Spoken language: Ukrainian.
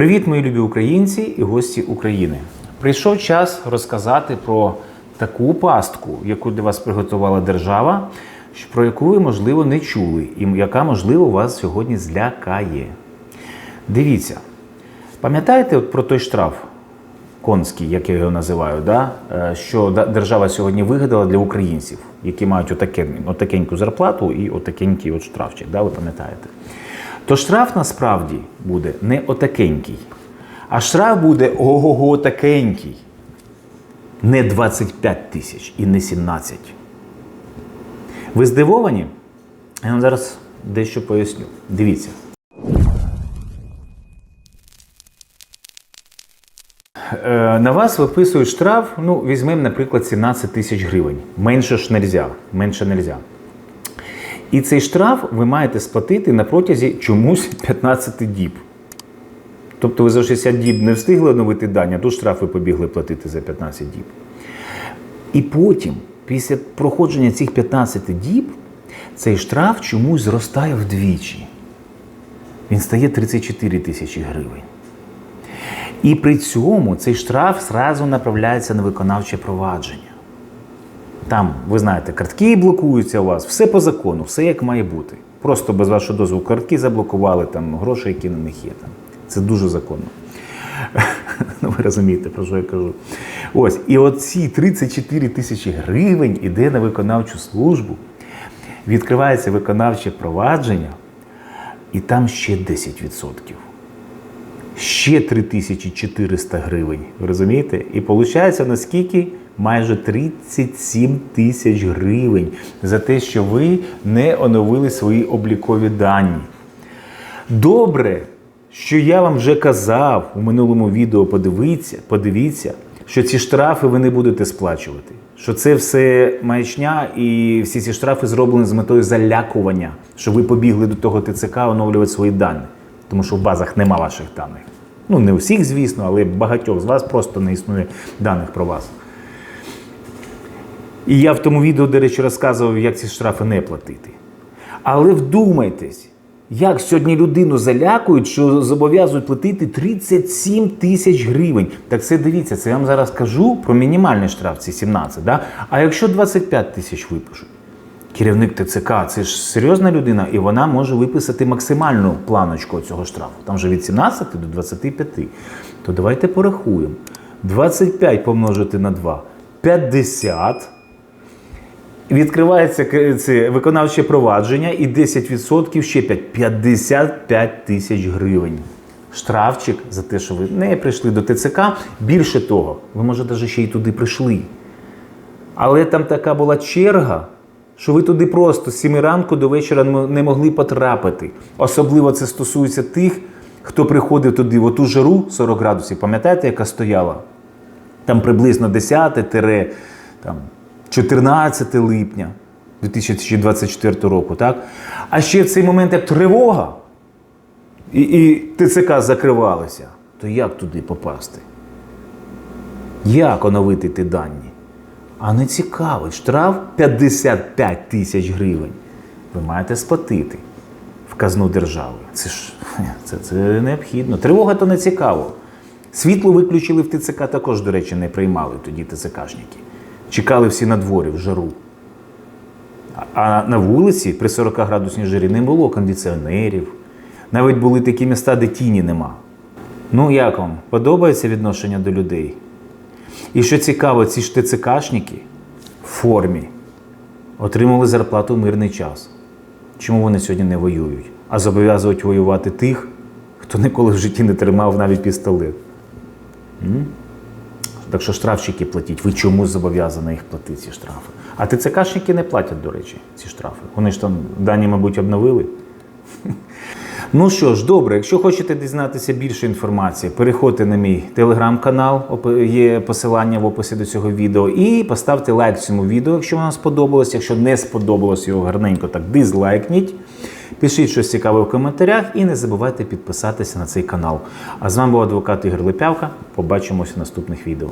Привіт, мої любі українці і гості України. Прийшов час розказати про таку пастку, яку для вас приготувала держава, про яку ви, можливо, не чули, і яка, можливо, вас сьогодні злякає. Дивіться, пам'ятаєте от про той штраф конський, як я його називаю, да? е, що держава сьогодні вигадала для українців, які мають отаке, отакеньку зарплату і отакенький от штрафчик, да? ви пам'ятаєте? То штраф насправді буде не отакенький, а штраф буде ого-го такенький. Не 25 тисяч і не 17. Ви здивовані? Я вам зараз дещо поясню. Дивіться. Е, На вас виписують штраф, ну, візьмемо, наприклад, 17 тисяч гривень. Менше ж нельзя. Менше нельзя. І цей штраф ви маєте сплатити на протязі чомусь 15 діб. Тобто ви за 60 діб не встигли оновити дані, а тут штраф ви побігли платити за 15 діб. І потім, після проходження цих 15 діб, цей штраф чомусь зростає вдвічі. Він стає 34 тисячі гривень. І при цьому цей штраф зразу направляється на виконавче провадження. Там, ви знаєте, картки блокуються у вас, все по закону, все як має бути. Просто без вашого дозволу картки заблокували, там, гроші, які на них є. Там. Це дуже законно. Ну, ви розумієте, про що я кажу. Ось, і оці 34 тисячі гривень іде на виконавчу службу, відкривається виконавче провадження, і там ще 10% ще 3400 гривень. Ви розумієте? І виходить наскільки? Майже 37 тисяч гривень за те, що ви не оновили свої облікові дані. Добре, що я вам вже казав у минулому відео, подивіться, подивіться, що ці штрафи ви не будете сплачувати. Що це все маячня і всі ці штрафи зроблені з метою залякування, що ви побігли до того ТЦК оновлювати свої дані, тому що в базах нема ваших даних. Ну, не у всіх, звісно, але багатьох з вас просто не існує даних про вас. І я в тому відео, до речі, розказував, як ці штрафи не платити. Але вдумайтесь, як сьогодні людину залякують, що зобов'язують платити 37 тисяч гривень. Так це дивіться, це я вам зараз кажу про мінімальний штраф, ці 17. Да? А якщо 25 тисяч випишуть? Керівник ТЦК це ж серйозна людина, і вона може виписати максимальну планочку цього штрафу. Там же від 17 до 25. То давайте порахуємо. 25 помножити на 2 50. Відкривається це виконавче провадження і 10% ще 5. 55 тисяч гривень. Штрафчик за те, що ви не прийшли до ТЦК. Більше того, ви може навіть ще й туди прийшли. Але там така була черга, що ви туди просто з 7 ранку до вечора не могли потрапити. Особливо це стосується тих, хто приходив туди в оту жару 40 градусів. Пам'ятаєте, яка стояла? Там приблизно 10 тире, там, 14 липня 2024 року. Так? А ще в цей момент, як тривога, і, і ТЦК закривалися, то як туди попасти? Як оновити ті дані? А не цікавить, штраф 55 тисяч гривень. Ви маєте сплатити в казну держави. Це ж це, це необхідно. Тривога то не цікаво. Світло виключили в ТЦК також, до речі, не приймали тоді ТЦКшники. Чекали всі на дворі в жару. А- на вулиці при 40 градусній жарі не було кондиціонерів. Навіть були такі міста, де тіні нема. Ну як вам? Подобається відношення до людей? І що цікаво, ці ж ТЦКшники в формі отримали зарплату в мирний час. Чому вони сьогодні не воюють? А зобов'язують воювати тих, хто ніколи в житті не тримав навіть пістолет. Так що штрафчики платіть. Ви чому зобов'язані їх платити, ці штрафи? А ТЦКшники не платять, до речі, ці штрафи. Вони ж там дані, мабуть, обновили. Ну що ж, добре, якщо хочете дізнатися більше інформації, переходьте на мій телеграм-канал, є посилання в описі до цього відео, і поставте лайк цьому відео, якщо вам сподобалось. Якщо не сподобалось його гарненько, так дизлайкніть. Пишіть щось цікаве в коментарях і не забувайте підписатися на цей канал. А з вами був адвокат Ігор Лепявка. Побачимося в наступних відео.